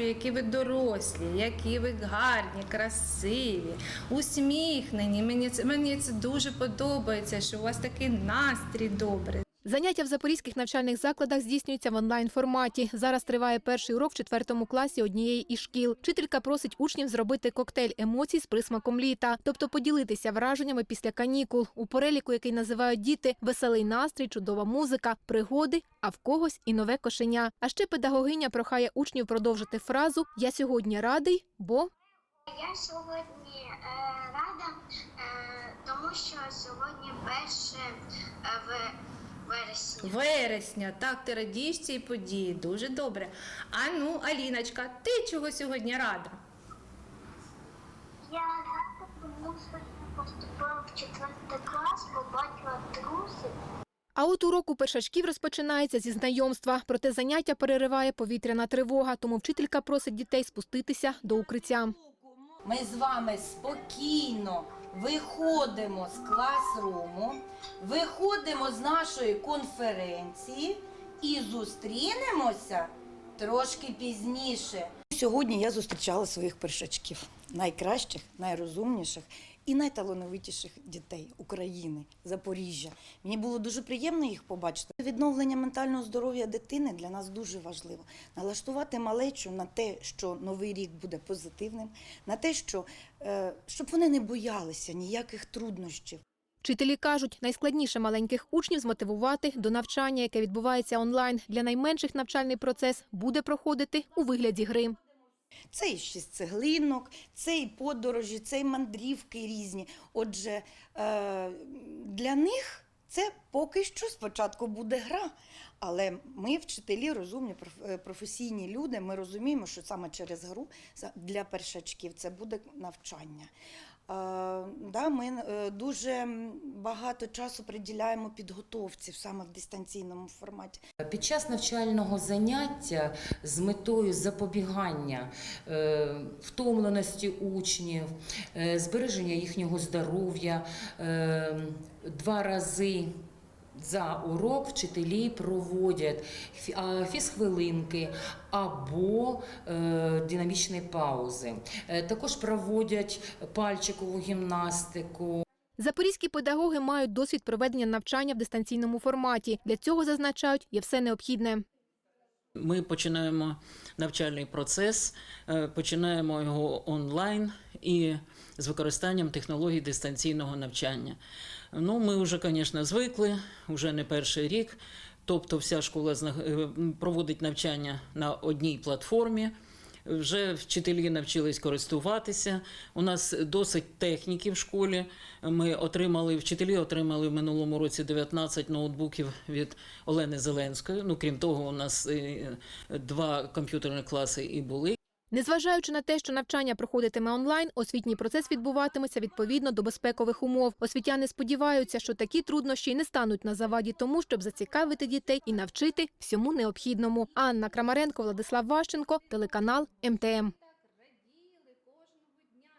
Які ви дорослі, які ви гарні, красиві, усміхнені. Мені це мені це дуже подобається, що у вас такий настрій добрий. Заняття в запорізьких навчальних закладах здійснюються в онлайн форматі. Зараз триває перший урок в четвертому класі однієї із шкіл. Вчителька просить учнів зробити коктейль емоцій з присмаком літа, тобто поділитися враженнями після канікул. У переліку, який називають діти, веселий настрій, чудова музика, пригоди, а в когось і нове кошеня. А ще педагогиня прохає учнів продовжити фразу Я сьогодні радий, бо Я сьогодні е, рада, е, тому що сьогодні перше е, в вересня. Так ти радієш цій події. Дуже добре. А ну, Аліночка, ти чого сьогодні рада? Я рада, тому що поступила в четвертий клас, побачила друзів. А от урок у першачків розпочинається зі знайомства. Проте заняття перериває повітряна тривога, тому вчителька просить дітей спуститися до укриття. Ми з вами спокійно виходимо з класруму, виходимо з нашої конференції і зустрінемося трошки пізніше. Сьогодні я зустрічала своїх першачків, найкращих, найрозумніших і найталановитіших дітей України, Запоріжжя. Мені було дуже приємно їх побачити. Відновлення ментального здоров'я дитини для нас дуже важливо. Налаштувати малечу на те, що новий рік буде позитивним, на те, що е, щоб вони не боялися ніяких труднощів. Вчителі кажуть, найскладніше маленьких учнів змотивувати до навчання, яке відбувається онлайн. Для найменших навчальний процес буде проходити у вигляді гри. Це і шість цеглинок, це і подорожі, це і мандрівки різні. Отже, е, для них це поки що спочатку буде гра. Але ми, вчителі, розумні, е, професійні люди, ми розуміємо, що саме через гру для першачків це буде навчання. Е, да, ми е, дуже багато часу приділяємо підготовці саме в дистанційному форматі. Під час навчального заняття з метою запобігання е, втомленості учнів, збереження їхнього здоров'я два рази. За урок вчителі проводять фізхвилинки або е, динамічні паузи. Е, також проводять пальчикову гімнастику, Запорізькі педагоги мають досвід проведення навчання в дистанційному форматі. Для цього зазначають, є все необхідне. Ми починаємо навчальний процес, е, починаємо його онлайн і з використанням технологій дистанційного навчання. Ну, ми вже, звісно, звикли, вже не перший рік. Тобто, вся школа е, проводить навчання на одній платформі. Вже вчителі навчились користуватися. У нас досить техніки в школі. Ми отримали, вчителі отримали в минулому році 19 ноутбуків від Олени Зеленської. Ну, крім того, у нас е, два комп'ютерні класи і були. Незважаючи на те, що навчання проходитиме онлайн, освітній процес відбуватиметься відповідно до безпекових умов. Освітяни сподіваються, що такі труднощі не стануть на заваді тому, щоб зацікавити дітей і навчити всьому необхідному. Анна Крамаренко, Владислав Ващенко, телеканал МТМ.